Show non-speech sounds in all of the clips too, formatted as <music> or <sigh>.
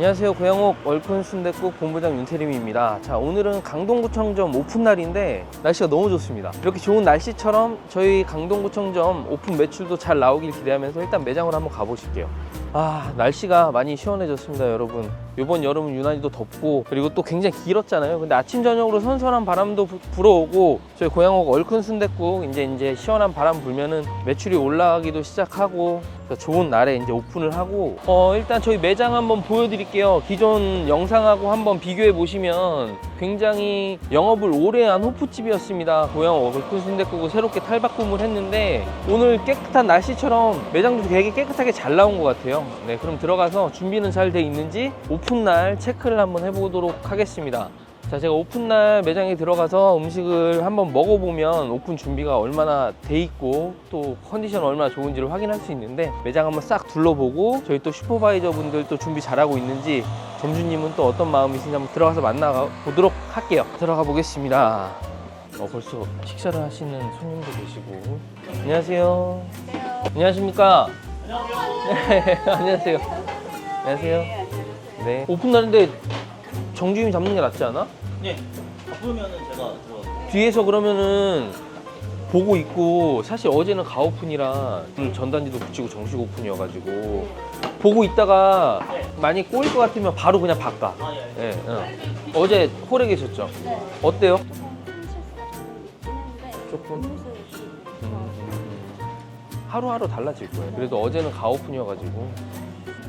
안녕하세요. 고양옥 얼큰 순댓국 본부장 윤태림입니다. 자, 오늘은 강동구청점 오픈 날인데 날씨가 너무 좋습니다. 이렇게 좋은 날씨처럼 저희 강동구청점 오픈 매출도 잘 나오길 기대하면서 일단 매장으로 한번 가보실게요. 아, 날씨가 많이 시원해졌습니다, 여러분. 이번 여름은 유난히도 덥고 그리고 또 굉장히 길었잖아요. 근데 아침 저녁으로 선선한 바람도 부- 불어오고 저희 고양옥 얼큰 순댓국 이제 이제 시원한 바람 불면은 매출이 올라가기도 시작하고 좋은 날에 이제 오픈을 하고 어 일단 저희 매장 한번 보여드릴게요. 기존 영상하고 한번 비교해 보시면 굉장히 영업을 오래 한 호프집이었습니다. 고양옥 얼큰 순댓국을 새롭게 탈바꿈을 했는데 오늘 깨끗한 날씨처럼 매장도 되게 깨끗하게 잘 나온 것 같아요. 네, 그럼 들어가서 준비는 잘 돼 있는지 날 체크를 한번 해보도록 하겠습니다. 자, 제가 오픈 날 매장에 들어가서 음식을 한번 먹어보면 오픈 준비가 얼마나 돼 있고 또 컨디션 얼마나 좋은지를 확인할 수 있는데 매장 한번 싹 둘러보고 저희 또 슈퍼바이저 분들 또 준비 잘하고 있는지 점주님은 또 어떤 마음이신지 한번 들어가서 만나 보도록 할게요. 들어가 보겠습니다. 어, 벌써 식사를 하시는 손님도 계시고. 안녕하세요. 안녕하십니까? 네, <laughs> 안녕하세요. 안녕하세요. 네. 오픈 날인데 정주임 잡는 게 낫지 않아? 네. 바쁘면은 제가 들어. 뒤에서 그러면은 보고 있고 사실 어제는 가오픈이라 오늘 전단지도 붙이고 정식 오픈이어가지고 보고 있다가 많이 꼬일 것 같으면 바로 그냥 바꿔. 아 예. 예, 응. 어제 홀에 계셨죠? 어때요? 조금 음, 하루하루 달라질 거예요. 그래도 어제는 가오픈이어가지고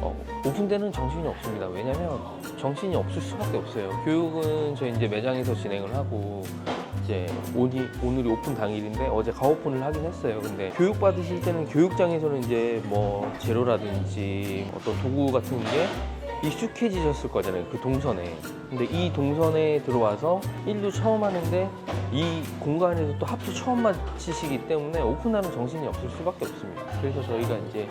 어, 오픈 때는 정신이 없습니다. 왜냐면 정신이 없을 수밖에 없어요. 교육은 저희 이제 매장에서 진행을 하고 이제 오니, 오늘이 오픈 당일인데 어제 가오픈을 하긴 했어요. 근데 교육 받으실 때는 교육장에서는 이제 뭐 재료라든지 어떤 도구 같은 게 익숙해지셨을 거잖아요. 그 동선에. 근데 이 동선에 들어와서 일도 처음 하는데 이 공간에서 또 합주 처음 마치시기 때문에 오픈하는 정신이 없을 수밖에 없습니다. 그래서 저희가 이제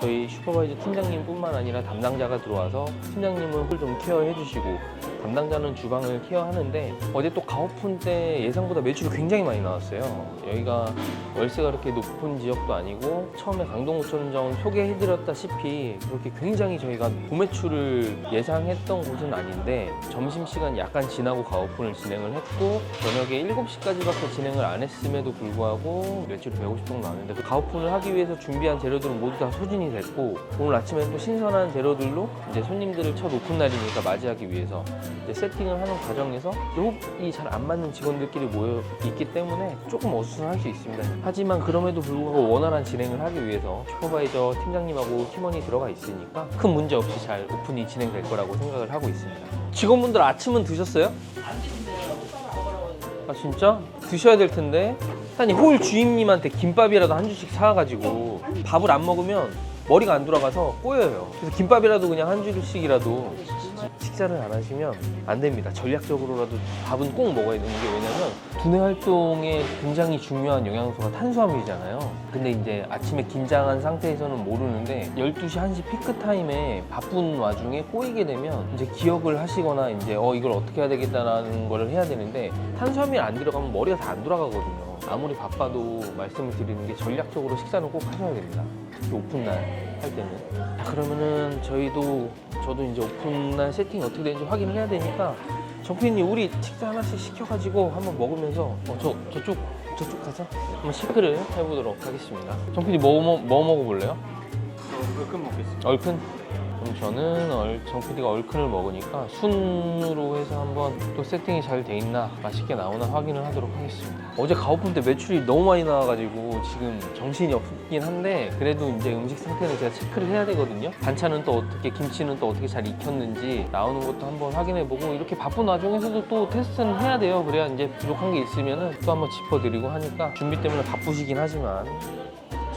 저희 슈퍼바이저 팀장님뿐만 아니라 담당자가 들어와서 팀장님은 홀좀 케어해 주시고 담당자는 주방을 케어하는데 어제 또 가오픈 때 예상보다 매출이 굉장히 많이 나왔어요. 여기가 월세가 그렇게 높은 지역도 아니고 처음에 강동구청점 소개해드렸다시피 그렇게 굉장히 저희가 도매출을 예상했던 곳은 아닌데 점심시간 약간 지나고 가오픈을 진행을 했고 저녁에 7시까지밖에 진행을 안 했음에도 불구하고 매출이 150 정도 나왔는데 그 가오픈을 하기 위해서 준비한 재료들은 모두 다 소진이 됐고 오늘 아침에 또 신선한 재료들로 이제 손님들을 첫 오픈 날이니까 맞이하기 위해서 세팅을 하는 과정에서 호흡이 잘 안 맞는 직원들끼리 모여 있기 때문에 조금 어수선할 수 있습니다. 하지만 그럼에도 불구하고 원활한 진행을 하기 위해서 슈퍼바이저 팀장님하고 팀원이 들어가 있으니까 큰 문제 없이 잘 오픈이 진행될 거라고 생각을 하고 있습니다. 직원분들 아침은 드셨어요? 아 진짜? 드셔야 될 텐데 사장님 홀 주임님한테 김밥이라도 한 주씩 사가지고 밥을 안 먹으면 머리가 안 돌아가서 꼬여요 그래서 김밥이라도 그냥 한 주씩이라도 식사를 안 하시면 안 됩니다. 전략적으로라도 밥은 꼭 먹어야 되는 게 왜냐면 두뇌 활동에 굉장히 중요한 영양소가 탄수화물이잖아요. 근데 이제 아침에 긴장한 상태에서는 모르는데 12시 1시 피크 타임에 바쁜 와중에 꼬이게 되면 이제 기억을 하시거나 이제 어 이걸 어떻게 해야 되겠다라는 거를 해야 되는데 탄수화물이 안 들어가면 머리가 다 안 돌아가거든요 아무리 바빠도 말씀을 드리는 게 전략적으로 식사는 꼭 하셔야 됩니다 특히 오픈날 할 때는 자 그러면은 저희도 저도 이제 오픈날 세팅이 어떻게 되는지 확인을 해야 되니까 정피님 우리 식사 하나씩 시켜가지고 한번 먹으면서 어, 저 저쪽 저쪽 가서 한번 체크를 해보도록 하겠습니다. 정피님 뭐, 뭐, 뭐 먹어볼래요? 얼큰 먹겠습니다. 얼큰? 그럼 저는 얼, 정PD가 얼큰을 먹으니까 순으로 해서 한번 또 세팅이 잘 돼 있나 맛있게 나오나 확인을 하도록 하겠습니다. 어제 가오픈 때 매출이 너무 많이 나와가지고 지금 정신이 없긴 한데 그래도 이제 음식 상태는 제가 체크를 해야 되거든요. 반찬은 또 어떻게 김치는 또 어떻게 잘 익혔는지 나오는 것도 한번 확인해보고 이렇게 바쁜 와중에서도 또 테스트는 해야 돼요. 그래야 이제 부족한 게 있으면은 또 한번 짚어드리고 하니까 준비 때문에 바쁘시긴 하지만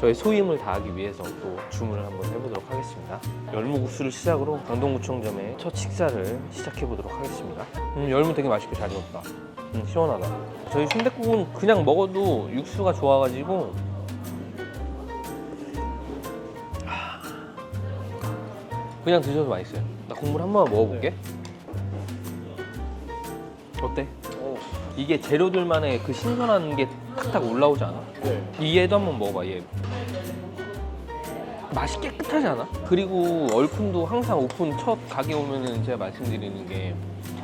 저의 소임을 다하기 위해서 또 주문을 한번 해보도록 하겠습니다. 열무국수를 시작으로 강동구청점의 첫 식사를 시작해 보도록 하겠습니다. 음, 열무 되게 맛있게 잘 익었다. 음, 시원하다. 저희 순댓국은 그냥 먹어도 육수가 좋아가지고 하, 그냥 드셔도 맛있어요. 나 국물 한 번만 먹어볼게. 어때? 이게 재료들만의 그 신선한 게 탁탁 올라오지 않아? 네. 이 얘도 한번 먹어봐 얘. 맛이 깨끗하지 않아? 그리고 얼큰도 항상 오픈 첫 가게 오면은 제가 말씀드리는 게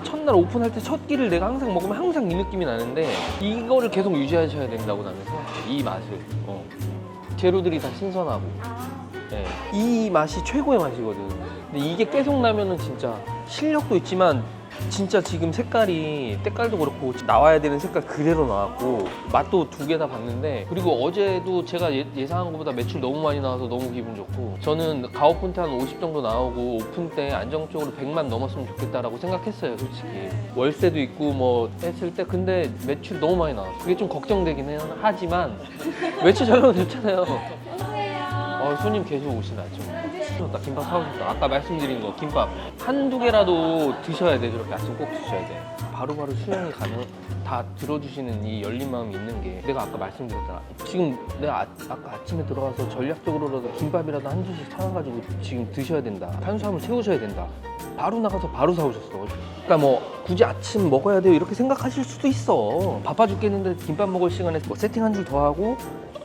첫날 오픈할 때 첫 끼를 내가 항상 먹으면 항상 이 느낌이 나는데 이거를 계속 유지하셔야 된다고 나는 생각해 이 맛을 어. 재료들이 다 신선하고 네. 이 맛이 최고의 맛이거든 근데 이게 계속 나면은 진짜 실력도 있지만 진짜 지금 색깔이 때깔도 그렇고 나와야 되는 색깔 그대로 나왔고 맛도 두 개 다 봤는데 그리고 어제도 제가 예, 예상한 것보다 매출 너무 많이 나와서 너무 기분 좋고 저는 가오픈 때 한 50 정도 나오고 오픈 때 안정적으로 100만 넘었으면 좋겠다라고 생각했어요 솔직히. 월세도 있고 뭐 했을 때 근데 매출이 너무 많이 나왔어 그게 좀 걱정되긴 하지만 매출 <laughs> 잘 나오면 좋잖아요. <laughs> 어, 손님 계속 오시나 좀. 나 김밥 사고 싶다. 아까 말씀드린 거 김밥 한두 개라도 드셔야 돼. 저렇게 아침 꼭 드셔야 돼. 바로바로 수용이 가능. 다 들어주시는 이 열린 마음이 있는 게 내가 아까 말씀드렸잖아. 지금 내가 아, 아까 아침에 들어가서 전략적으로라도 김밥이라도 한 줄씩 사가지고 지금 드셔야 된다. 탄수화물 채우셔야 된다. 바로 나가서 바로 사오셨어. 그러니까 뭐 굳이 아침 먹어야 돼요 이렇게 생각하실 수도 있어. 바빠 죽겠는데 김밥 먹을 시간에 뭐 세팅 한 줄 더 하고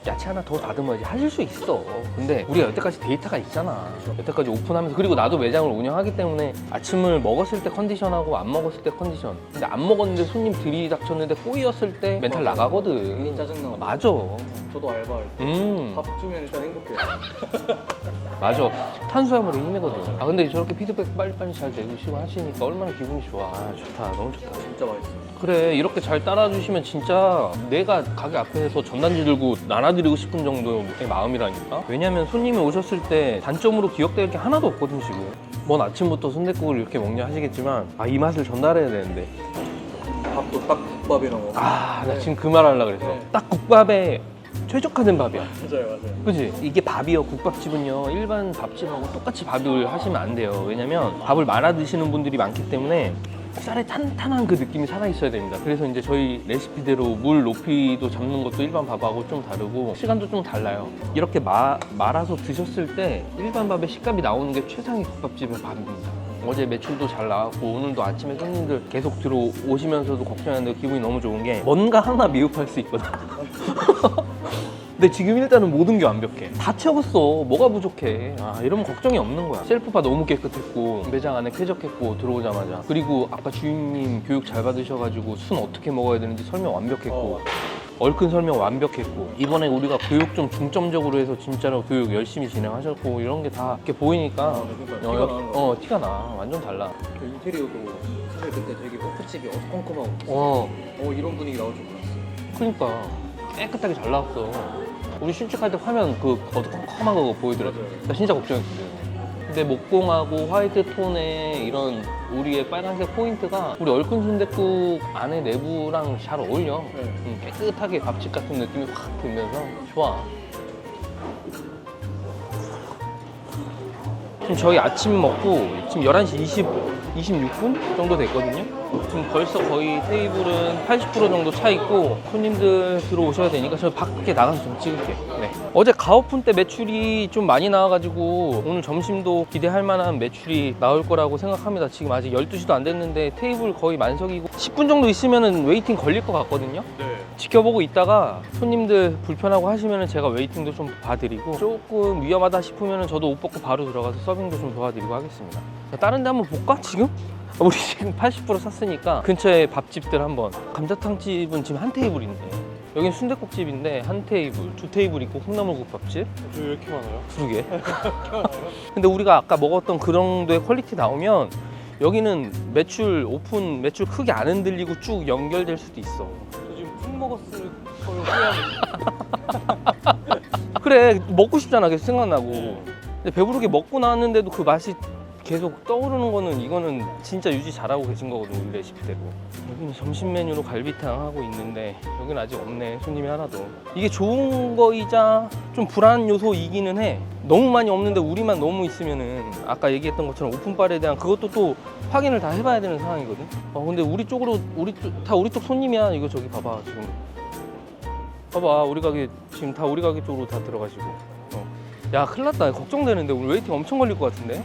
야채 하나 더 다듬어야지 하실 수 있어. 근데 우리가 여태까지 데이터가 있잖아. 여태까지 오픈하면서 그리고 나도 매장을 운영하기 때문에 아침을 먹었을 때 컨디션하고 안 먹었을 때 컨디션. 근데 안 먹었는데 손님 들이닥쳤는데 꼬이었을 때 멘탈 나가거든. 괜히 짜증나고. 맞아. 저도 알바할 때. 음. 밥 주면 일단 행복해요. <laughs> 맞아. 탄수화물이 힘이거든. 아 근데 저렇게 피드백 빨리빨리 잘 내주시고 하시니까 얼마나 기분이 좋아. 아, 좋다. 너무 좋다. 진짜 맛있어요. 그래 이렇게 잘 따라주시면 진짜 내가 가게 앞에서 전단지 들고 나눠드리고 싶은 정도의 마음이라니까 왜냐면 손님이 오셨을 때 단점으로 기억될 게 하나도 없거든 지금 먼 아침부터 순댓국을 이렇게 먹냐 하시겠지만 아 이 맛을 전달해야 되는데 밥도 딱 국밥이랑 먹고. 아나 지금 그 말 하려고 그랬어 딱 국밥에 최적화된 밥이야 맞아요, 맞아요. 그지? 이게 밥이요. 국밥집은요. 일반 밥집하고 똑같이 밥을 하시면 안 돼요. 왜냐면 밥을 말아 드시는 분들이 많기 때문에 쌀에 탄탄한 그 느낌이 살아 있어야 됩니다. 그래서 이제 저희 레시피대로 물 높이도 잡는 것도 일반 밥하고 좀 다르고 시간도 좀 달라요. 이렇게 마- 말아서 드셨을 때 일반 밥의 식감이 나오는 게 최상의 국밥집의 밥입니다. 어제 매출도 잘 나왔고 오늘도 아침에 손님들 계속 들어오시면서도 걱정하는데 기분이 너무 좋은 게 뭔가 하나 미흡할 수 있거든. <laughs> 근데 지금 일단은 모든 게 완벽해. 다 채웠어. 뭐가 부족해. 아, 이러면 걱정이 없는 거야. 셀프바 너무 깨끗했고, 매장 안에 쾌적했고, 들어오자마자. 그리고 아까 주임님 교육 잘 받으셔가지고 순 어떻게 먹어야 되는지 설명 완벽했고, 어. 얼큰 설명 완벽했고, 이번에 우리가 교육 좀 중점적으로 해서 진짜로 교육 열심히 진행하셨고, 이런 게 다 이렇게 보이니까, 아, 네. 어, 티가 나는 거. 어, 티가 나. 완전 달라. 그 인테리어도 사실 그때 되게 호프집이 어두컴컴하고. 어, 어, 이런 분위기 나올 줄 몰랐어요. 그러니까 깨끗하게 잘 나왔어. 우리 신축할 때 화면 그 어두컴컴한 거. 맞아요. 나 진짜 걱정했거든. 근데 목공하고 화이트 톤의 이런 우리의 빨간색 포인트가 우리 얼큰 순댓국 안에 내부랑 잘 어울려. 네. 음, 깨끗하게 밥집 같은 느낌이 확 들면서 좋아. 지금 저희 아침 먹고 지금 11시 20, 26분 정도 됐거든요. 지금 벌써 거의 테이블은 80% 정도 차 있고 손님들 들어오셔야 되니까 저 밖에 나가서 좀 찍을게요. 네. 어제 가오픈 때 매출이 좀 많이 나와가지고 오늘 점심도 기대할 만한 매출이 나올 거라고 생각합니다. 지금 아직 12시도 안 됐는데 테이블 거의 만석이고 10분 정도 있으면 웨이팅 걸릴 것 같거든요. 네. 지켜보고 있다가 손님들 불편하고 하시면 제가 웨이팅도 좀 봐드리고 조금 위험하다 싶으면 저도 옷 벗고 바로 들어가서 서빙도 좀 도와드리고 하겠습니다. 자, 다른 데 한번 볼까 지금? 우리 지금 80% 샀으니까 근처에 밥집들 한번 감자탕집은 지금 한 테이블 있네 여긴 순댓국집인데 한 테이블, 두 테이블 있고 콩나물국밥집. 왜 이렇게 많아요? 두개. <laughs> <laughs> 근데 우리가 아까 먹었던 그런 정도의 퀄리티 나오면 여기는 매출 오픈 매출 크게 안 흔들리고 쭉 연결될 수도 있어. 저 지금 푹 먹었을 걸 후회하고. <laughs> 그래 먹고 싶잖아 계속 생각나고. 네. 근데 배부르게 먹고 나왔는데도 그 맛이 계속 떠오르는 거는 이거는 진짜 유지 잘하고 계신 거거든 우리 레시피대로. 여기는 점심 메뉴로 갈비탕 하고 있는데 여기는 아직 없네 손님이 하나도. 이게 좋은 거이자 좀 불안 요소이기는 해. 너무 많이 없는데 우리만 너무 있으면은 아까 얘기했던 것처럼 오픈빨에 대한 그것도 또 확인을 다 해봐야 되는 상황이거든. 어 근데 우리 쪽으로 우리 쪽, 다 우리 쪽 손님이야. 이거 저기 봐봐 지금. 봐봐 우리 가게 지금 다 우리 가게 쪽으로 다 들어가시고. 어. 야 큰일 났다. 걱정되는데. 오늘 웨이팅 엄청 걸릴 것 같은데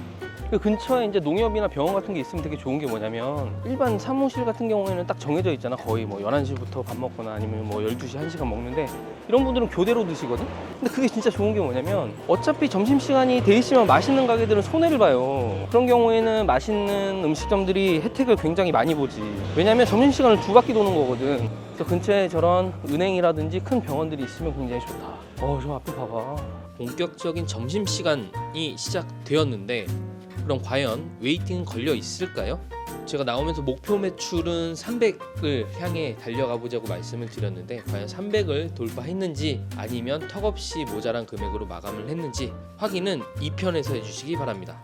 그 근처에 이제 농협이나 병원 같은 게 있으면 되게 좋은 게 뭐냐면 일반 사무실 같은 경우에는 딱 정해져 있잖아. 거의 뭐 11시부터 밥 먹거나 아니면 뭐 12시, 1시간 먹는데 이런 분들은 교대로 드시거든? 근데 그게 진짜 좋은 게 뭐냐면 어차피 점심시간이 돼 있으면 맛있는 가게들은 손해를 봐요. 그런 경우에는 맛있는 음식점들이 혜택을 굉장히 많이 보지. 왜냐면 점심시간을 두 바퀴 도는 거거든. 그래서 근처에 저런 은행이라든지 큰 병원들이 있으면 굉장히 좋다. 어, 저 앞에 봐봐. 본격적인 점심시간이 시작되었는데 그럼 과연 웨이팅은 걸려 있을까요? 제가 나오면서 목표 매출은 300을 향해 달려가 보자고 말씀을 드렸는데 과연 300을 돌파했는지 아니면 턱없이 모자란 금액으로 마감을 했는지 확인은 2편에서 해주시기 바랍니다.